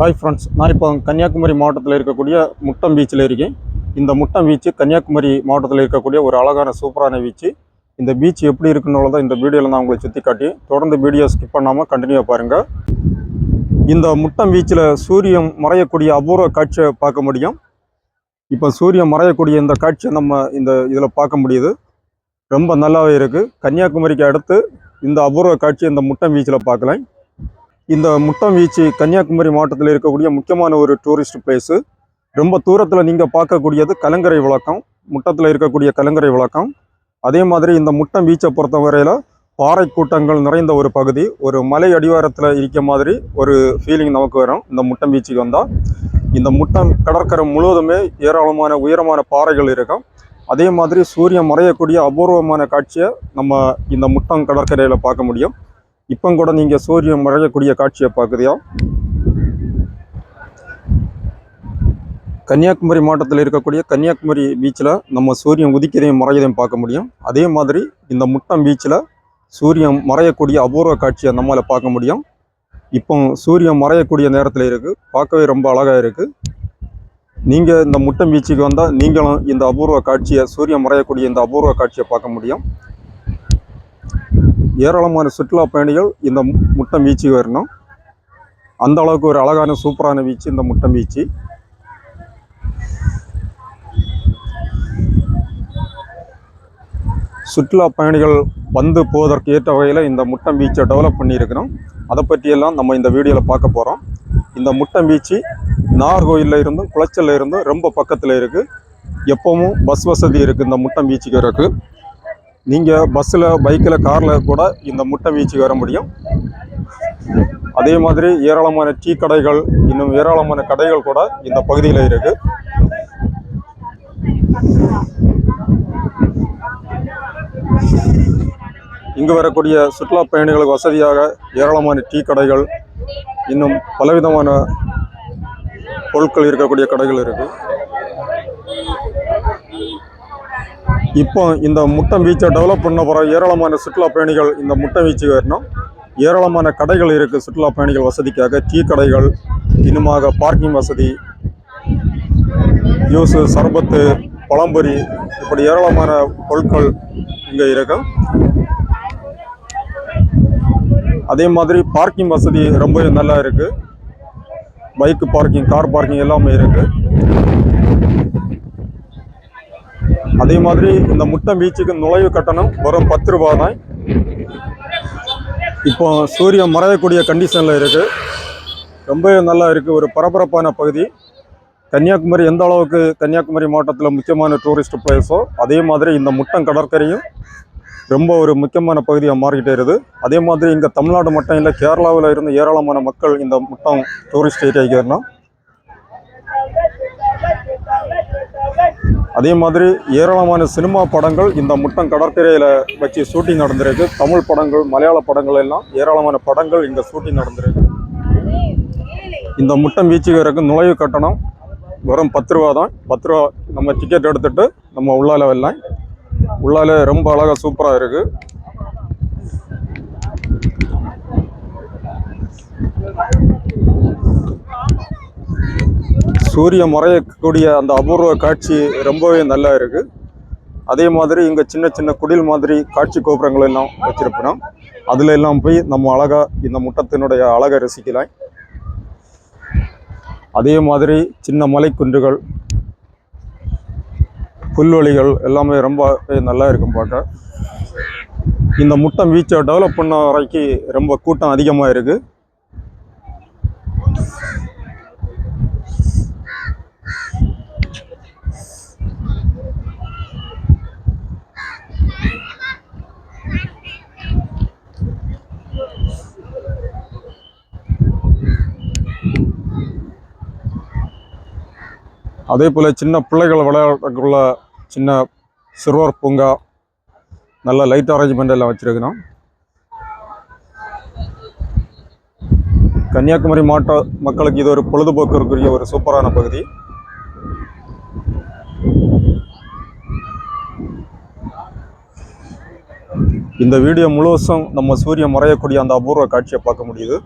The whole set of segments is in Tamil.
ஹாய் ஃப்ரெண்ட்ஸ் நான் இப்போ கன்னியாகுமரி மாவட்டத்தில் இருக்கக்கூடிய முட்டம் பீச்சில் இருக்கேன். இந்த முட்டம் பீச்சு கன்னியாகுமரி மாவட்டத்தில் இருக்கக்கூடிய ஒரு அழகான சூப்பரான பீச்சு இந்த பீச் எப்படி இருக்குன்னு தான் இந்த வீடியோவில் நான் உங்களை சுற்றி காட்டி தொடர்ந்து வீடியோ ஸ்கிப் பண்ணாமல் கண்டினியூ பாருங்கள் இந்த முட்டம் பீச்சில் சூரியன் மறையக்கூடிய அபூர்வ காட்சியை பார்க்க முடியும். இப்போ சூரியன் மறையக்கூடிய இந்த காட்சியை நம்ம இந்த இதில் பார்க்க முடியுது. ரொம்ப நல்லாவே இருக்குது கன்னியாகுமரிக்கு அடுத்து இந்த அபூர்வ காட்சி இந்த முட்டம் பீச்சில் பார்க்கலாம். இந்த முட்டம் வீச்சு கன்னியாகுமரி மாவட்டத்தில் இருக்கக்கூடிய முக்கியமான ஒரு டூரிஸ்ட் பிளேஸு ரொம்ப தூரத்தில் நீங்கள் பார்க்கக்கூடியது கலங்கரை விளக்கம். முட்டத்தில் இருக்கக்கூடிய கலங்கரை விளக்கம். அதே மாதிரி இந்த முட்டம் பீச்சை பொறுத்தவரையில் பாறை கூட்டங்கள் நிறைந்த ஒரு பகுதி. ஒரு மலை அடிவாரத்தில் இருக்க மாதிரி ஒரு ஃபீலிங் நமக்கு வரும் இந்த முட்டம் பீச்சுக்கு வந்தால் இந்த முட்டம் கடற்கரை முழுவதுமே ஏராளமான உயரமான பாறைகள் இருக்கும். அதே மாதிரி சூரியன் மறையக்கூடிய அபூர்வமான காட்சியை நம்ம இந்த முட்டம் கடற்கரையில் பார்க்க முடியும். இப்போ கூட நீங்கள் சூரியன் மறையக்கூடிய காட்சியை பார்க்குறியா? கன்னியாகுமரி மாவட்டத்தில் இருக்கக்கூடிய கன்னியாகுமரி பீச்சில் நம்ம சூரியன் உதிக்கிறதையும் மறையதையும் பார்க்க முடியும். அதே மாதிரி இந்த முட்டம் பீச்சில் சூரியன் மறையக்கூடிய அபூர்வ காட்சியை நம்மளால் பார்க்க முடியும். இப்போ சூரியன் மறையக்கூடிய நேரத்தில் இருக்குது பார்க்கவே ரொம்ப அழகாக இருக்குது நீங்கள் இந்த முட்டம் பீச்சுக்கு வந்தால் நீங்களும் இந்த அபூர்வ காட்சியை சூரியன் மறையக்கூடிய இந்த அபூர்வ காட்சியை பார்க்க முடியும். ஏராளமான சுற்றுலா பயணிகள் இந்த முட்டம் பீச்சுக்கு வரணும். அந்த அளவுக்கு ஒரு அழகான சூப்பரான பீச்சு இந்த முட்டம் பீச்சு சுற்றுலா பயணிகள் வந்து போவதற்கு ஏற்ற வகையில் இந்த முட்டம் பீச்சை டெவலப் பண்ணியிருக்கிறோம். அதை பற்றியெல்லாம் நம்ம இந்த வீடியோவில் பார்க்க போகிறோம் இந்த முட்டம் பீச்சு நாகர்கோயிலில் இருந்தும் குளச்சல்ல இருந்தும் ரொம்ப பக்கத்தில் இருக்குது எப்பவும் பஸ் வசதி இருக்குது இந்த முட்டம் பீச்சுக்கு இருக்குது நீங்கள் பஸ்ஸில் பைக்கில் காரில் கூட இந்த முட்டை வீச்சுக்கு வர முடியும். அதே மாதிரி ஏராளமான டீ கடைகள் இன்னும் ஏராளமான கடைகள் கூட இந்த பகுதியில் இருக்கு. இங்கு வரக்கூடிய சுற்றுலா பயணிகளுக்கு வசதியாக ஏராளமான டீ கடைகள் இன்னும் பலவிதமான பொருட்கள் இருக்கக்கூடிய கடைகள் இருக்குது இப்போ இந்த முட்டம் பீச்சை டெவலப் பண்ண போகிற ஏராளமான சுற்றுலா பயணிகள் இந்த முட்டம் பீச்சுக்கு வரணும். ஏராளமான கடைகள் இருக்குது சுற்றுலா பயணிகள் வசதிக்காக. டீ கடைகள் இன்னுமாக பார்க்கிங் வசதி ஜூஸு சர்பத்து பழம்பொரி இப்படி ஏராளமான பொருட்கள் இங்கே இருக்கும் அதே மாதிரி பார்க்கிங் வசதி ரொம்ப நல்லா இருக்குது பைக்கு பார்க்கிங் கார் பார்க்கிங் எல்லாமே இருக்குது அதே மாதிரி இந்த முட்டம் பீச்சுக்கு நுழைவு கட்டணம் வரும் பத்து ரூபாய் தான். இப்போ சூரியன் மறையக்கூடிய கண்டிஷனில் இருக்குது ரொம்பவே நல்லா இருக்குது ஒரு பரபரப்பான பகுதி. கன்னியாகுமரி எந்த அளவுக்கு கன்னியாகுமரி மாவட்டத்தில் முக்கியமான டூரிஸ்ட் பிளேஸோ அதே மாதிரி இந்த முட்டம் கடற்கரையும் ரொம்ப ஒரு முக்கியமான பகுதியாக மாறிக்கிட்டே இருக்குது. அதே மாதிரி இங்கே தமிழ்நாடு மட்டும் இல்லை கேரளாவில் இருந்து ஏராளமான மக்கள் இந்த முட்டம் டூரிஸ்ட் ஏரியாவுக்கு வரணும். அதே மாதிரி ஏராளமான சினிமா படங்கள் இந்த முட்டம் கடற்கரையில் வச்சு ஷூட்டிங் நடந்திருக்கு. தமிழ் படங்கள் மலையாள படங்கள் எல்லாம் ஏராளமான படங்கள் இங்கே ஷூட்டிங் நடந்திருக்கு. இந்த முட்டம் பீச்சுக்கு நுழைவு கட்டணம் வெறும் பத்து ரூபா தான். பத்து ரூபா நம்ம டிக்கெட் எடுத்துட்டு நம்ம உள்ளால வரலாம். உள்ளால ரொம்ப அழகாக சூப்பராக இருக்குது சூரிய மறையக்கூடிய அந்த அபூர்வ காட்சி ரொம்பவே நல்லா இருக்குது அதே மாதிரி இங்கே சின்ன சின்ன குடில் மாதிரி காட்சி கோபுரங்கள் எல்லாம் வச்சிருப்போம். அதில் எல்லாம் போய் நம்ம அழகாக இந்த முட்டத்தினுடைய அழகை ரசிக்கலாம். அதே மாதிரி சின்ன மலைக்குன்றுகள் புல்வெளிகள் எல்லாமே ரொம்ப நல்லா இருக்கும் பார்க்க. இந்த முட்டம் வீச்சை டெவலப் பண்ண வரைக்கும் ரொம்ப கூட்டம் அதிகமாக இருக்குது அதே போல் சின்ன பிள்ளைகள் விளையாடக்குள்ள சின்ன சிறுவர் பூங்கா நல்ல லைட் அரேஞ்ச்மெண்ட் எல்லாம் வச்சுருக்கணும். கன்னியாகுமரி மாவட்ட மக்களுக்கு இது ஒரு பொழுதுபோக்கிற்குரிய ஒரு சூப்பரான பகுதி. இந்த வீடியோ முழுவதும் நம்ம சூரியன் மறையக்கூடிய அந்த அபூர்வ காட்சியை பார்க்க முடியுது.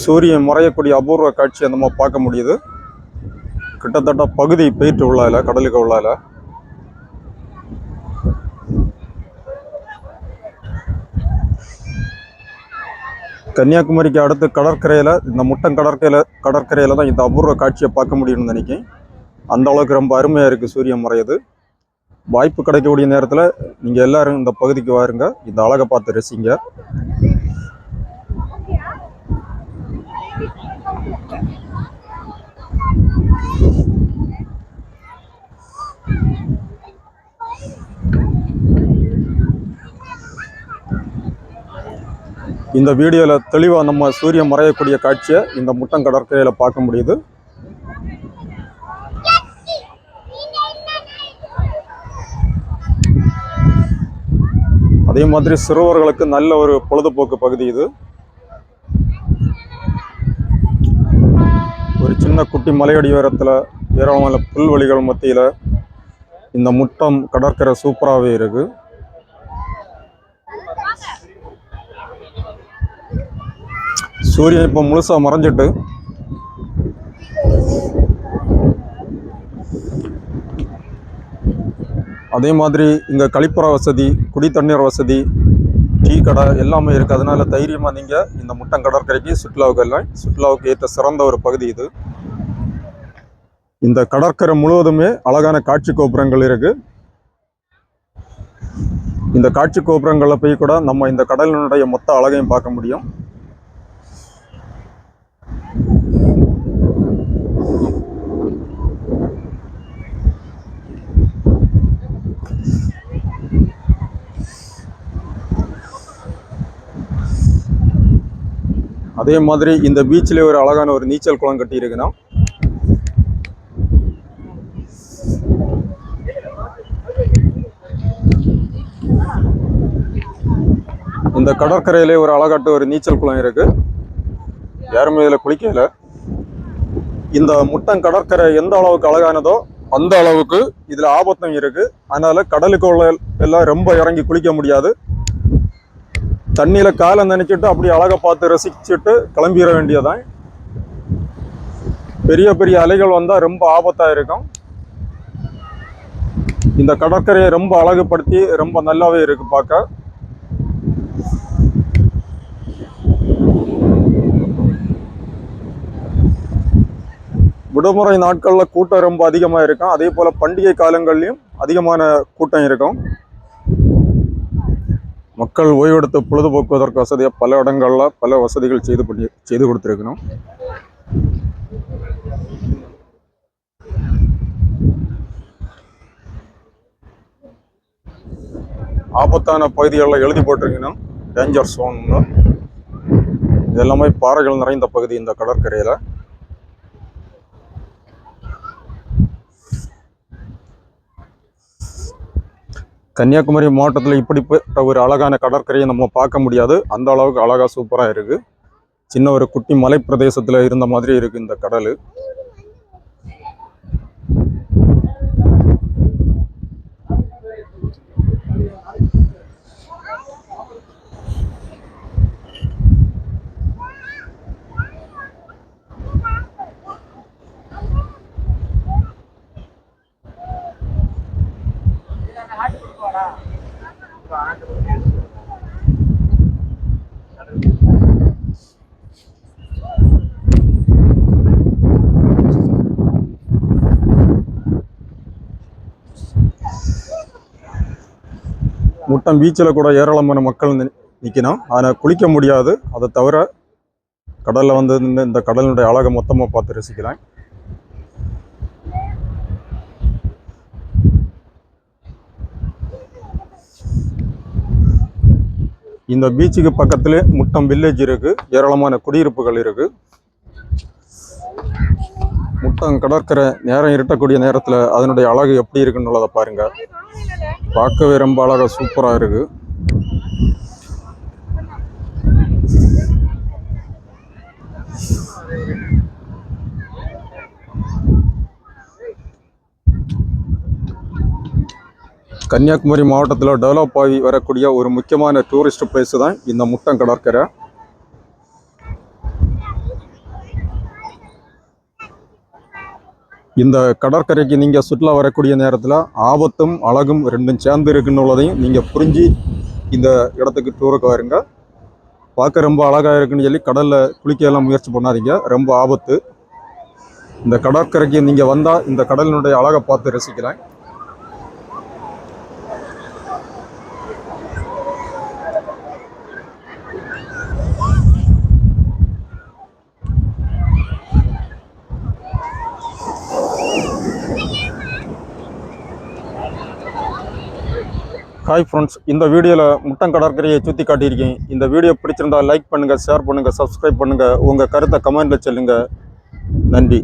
சூரியன் மறையக்கூடிய அபூர்வ காட்சியை நம்ம பார்க்க முடியுது. கிட்டத்தட்ட பகுதி போயிட்டு உள்ளால கடலுக்கு உள்ளால. கன்னியாகுமரிக்கு அடுத்து கடற்கரையில் இந்த முட்டம் கடற்கரையில் கடற்கரையில் தான் இந்த அபூர்வ காட்சியை பார்க்க முடியும்னு நினைக்கிறேன். அந்த அளவுக்கு ரொம்ப அருமையாக இருக்குது சூரியன் மறையுது. வாய்ப்பு கிடைக்கக்கூடிய நேரத்தில் நீங்கள் எல்லோரும் இந்த பகுதிக்கு வாருங்க. இந்த அழகை பார்த்து ரசிங்க. இந்த வீடியோவில் தெளிவாக நம்ம சூரியன் மறையக்கூடிய காட்சியை இந்த முட்டம் கடற்கரையில் பார்க்க முடியுது. அதே மாதிரி சிறுவர்களுக்கு நல்ல ஒரு பொழுதுபோக்கு பகுதி இது. ஒரு சின்ன குட்டி மலையடி உயரத்தில் ஏராளமான புல்வெளிகள் மத்தியில் இந்த முட்டம் கடற்கரை சூப்பராகவே இருக்கு. சூரியன் இப்போ முழுசாக மறைஞ்சிட்டு. அதே மாதிரி இங்கே கழிப்பற வசதி குடி தண்ணீர் வசதி டீ கடை எல்லாமே இருக்குது அதனால் தைரியமாக நீங்கள் இந்த முட்டம் கடற்கரைக்கு சுற்றுலாவுக்கு எல்லாம் சுற்றுலாவுக்கு ஏற்ற சிறந்த ஒரு பகுதி இது. இந்த கடற்கரை முழுவதுமே அழகான காட்சி கோபுரங்கள் இருக்குது இந்த காட்சி கோபுரங்களில் போய் கூட நம்ம இந்த கடலினுடைய மொத்த அழகையும் பார்க்க முடியும். அதே மாதிரி இந்த பீச்சில் ஒரு அழகான ஒரு நீச்சல் குளம் கட்டியிருக்குன்னா அந்த இந்த கடற்கரையிலே ஒரு அழகாட்டு ஒரு நீச்சல் குளம் இருக்கு. யாருமே இதில் குளிக்கல. இந்த முட்டம் கடற்கரை எந்த அளவுக்கு அழகானதோ அந்த அளவுக்கு இதில் ஆபத்தும் இருக்கு. அதனால கடலுக்குள்ள எல்லாம் ரொம்ப இறங்கி குளிக்க முடியாது. தண்ணியில காலை நினைச்சிட்டு அப்படி அழகை பார்த்து ரசிச்சுட்டு கிளம்பிட வேண்டியதான் பெரிய பெரிய அலைகள் வந்தால் ரொம்ப ஆபத்தாக இருக்கும். இந்த கடற்கரையை ரொம்ப அழகுபடுத்தி ரொம்ப நல்லாவே இருக்குது பார்க்க. விடுமுறை நாட்களில் கூட்டம் ரொம்ப அதிகமாக இருக்கும். அதே போல் பண்டிகை காலங்கள்லையும் அதிகமான கூட்டம் இருக்கும். மக்கள் ஓய்வெடுத்து பொழுதுபோக்குவதற்கு வசதியாக பல இடங்களில் பல வசதிகள் செய்து பண்ணி செய்து கொடுத்துருக்கணும். ஆபத்தான பகுதிகளில் எழுதி போட்டிருக்கணும். டேஞ்சர் சோன் இதெல்லாமே பாறைகள் நிறைந்த பகுதி இந்த கடற்கரையில். கன்னியாகுமரி மாவட்டத்தில் இப்படிப்பட்ட ஒரு அழகான கடற்கரையை நம்ம பார்க்க முடியாது. அந்த அளவுக்கு அழகா சூப்பராக இருக்கு. சின்ன ஒரு குட்டி மலை பிரதேசத்தில் இருந்த மாதிரி இருக்கு இந்த கடல். முட்டம் பீச்சில் கூட ஏராளமான மக்கள் நிற்கணும் அதனால் ஆனால் குளிக்க முடியாது. அதை தவிர கடலில் வந்து இந்த கடலினுடைய அழகை மொத்தமாக பார்த்து ரசிக்கலாம். இந்த பீச்சுக்கு பக்கத்திலே முட்டம் வில்லேஜ் இருக்குது ஏராளமான குடியிருப்புகள் இருக்குது முட்டம் கடற்கரை நேரம் இருட்டக்கூடிய நேரத்தில் அதனுடைய அழகு எப்படி இருக்குன்னு பாருங்கள் பார்க்கவே ரொம்ப அழகா சூப்பராக இருக்கு. கன்னியாகுமரி மாவட்டத்தில் டெவலப் ஆகி வரக்கூடிய ஒரு முக்கியமான டூரிஸ்ட் பிளேஸ் தான் இந்த முட்டம் கடற்கரை. இந்த கடற்கரைக்கு நீங்கள் சுற்றுலா வரக்கூடிய நேரத்தில் ஆபத்தும் அழகும் ரெண்டும் சேர்ந்து இருக்குன்னுள்ளதையும் நீங்கள் புரிஞ்சு இந்த இடத்துக்கு டூருக்கு வருங்க. பார்க்க ரொம்ப அழகாக இருக்குன்னு சொல்லி கடலில் குளிக்க எல்லாம் முயற்சி பண்ணாதீங்க. ரொம்ப ஆபத்து. இந்த கடற்கரைக்கு நீங்கள் வந்தால் இந்த கடலினுடைய அழகை பார்த்து ரசிக்கலாம். ஹாய் ஃப்ரெண்ட்ஸ் இந்த வீடியோவில் முட்டம் கடற்கரையை சுற்றி காட்டியிருக்கேன். இந்த வீடியோ பிடிச்சிருந்தா லைக் பண்ணுங்கள் ஷேர் பண்ணுங்கள் சப்ஸ்கிரைப் பண்ணுங்கள் உங்கள் கருத்தை கமெண்ட்டில் சொல்லுங்கள் நன்றி.